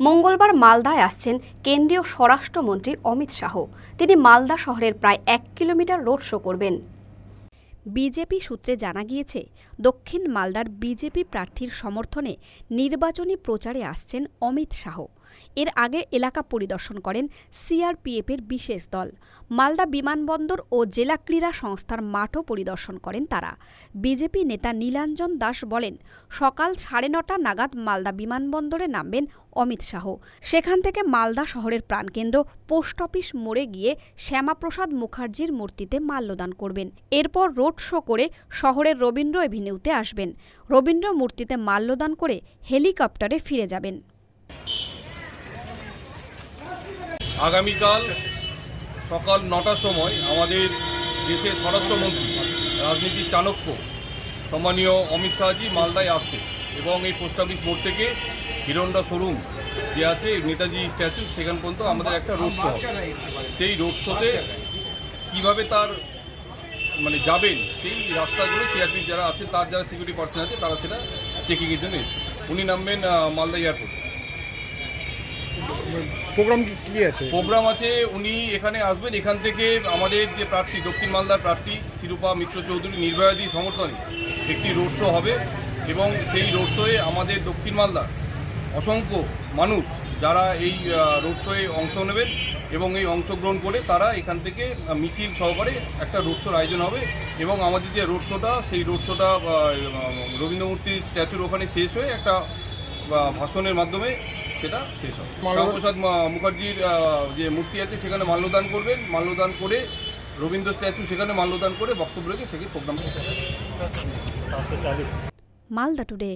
মঙ্গলবার মালদায় আসছেন কেন্দ্রীয় স্বরাষ্ট্রমন্ত্রী অমিত শাহ। তিনি মালদা শহরের প্রায় এক কিলোমিটার রোড শো করবেন। বিজেপি সূত্রে জানা গিয়েছে, দক্ষিণ মালদার বিজেপি প্রার্থীর সমর্থনে নির্বাচনী প্রচারে আসছেন অমিত শাহ। এর আগে এলাকা পরিদর্শন করেন সিআরপিএফের বিশেষ দল। মালদা বিমানবন্দর ও জেলা ক্রীড়া সংস্থার মাঠও পরিদর্শন করেন তারা। বিজেপি নেতা নীলাঞ্জন দাস বলেন, সকাল সাড়ে নটা নাগাদ মালদা বিমানবন্দরে নামবেন অমিত শাহ। সেখান থেকে মালদা শহরের প্রাণকেন্দ্র পোস্ট অফিস মোড়ে গিয়ে শ্যামাপ্রসাদ মুখার্জির মূর্তিতে মাল্যদান করবেন। এরপর রোড শো করে শহরের রবীন্দ্র এভিনিউতে আসবেন। রবীন্দ্র মূর্তিতে মাল্যদান করে হেলিকপ্টারে ফিরে যাবেন। আগামীকাল সকাল নটার সময় আমাদের দেশের স্বরাষ্ট্রমন্ত্রী, রাজনীতির চাণক্য, সম্মানীয় অমিত শাহজি মালদায় আসছে এবং এই পোস্ট অফিস মোড় থেকে হিরন্ডা শোরুম যে আছে, নেতাজি স্ট্যাচু সেখান পর্যন্ত আমাদের একটা রোড শো সেই রোড শোতে কীভাবে তার মানে যাবেন সেই রাস্তাগুলো সিআরপি যারা আছে তার যারা সিকিউরিটি পার্সন আছে তারা সেটা চেকিংয়ের জন্য এসেছে। উনি নামবেন মালদা এয়ারপোর্ট। প্রোগ্রাম কি কি আছে? প্রোগ্রাম আছে উনি এখানে আসবেন এখান থেকে আমাদের যে প্রার্থী দক্ষিণ মালদার প্রার্থী শিরূপা মিত্র চৌধুরী নির্ভয়াদি সমর্থনে একটি রোড শো হবে। এবং সেই রোড শোয়ে আমাদের দক্ষিণ মালদার অসংখ্য মানুষ যারা এই রোড শোয়ে অংশ নেবেন এবং এই অংশগ্রহণ করে তারা এখান থেকে মিছিল সহকারে একটা রোড শোর আয়োজন হবে এবং আমাদের যে রোড শোটা সেই রোড শোটা রবীন্দ্র মূর্তির স্ট্যাচুর ওখানে শেষ হয়ে একটা ভাষণের মাধ্যমে সেটা শেষ হবে। শ্যামাপ্রসাদ মা- মুখার্জির যে মূর্তি আছে সেখানে মাল্যদান করবেন। মাল্যদান করে রবীন্দ্র স্ট্যাচু সেখানে মাল্যদান করে বক্তব্য রেখে সেখানে প্রোগ্রাম মালদা টুডে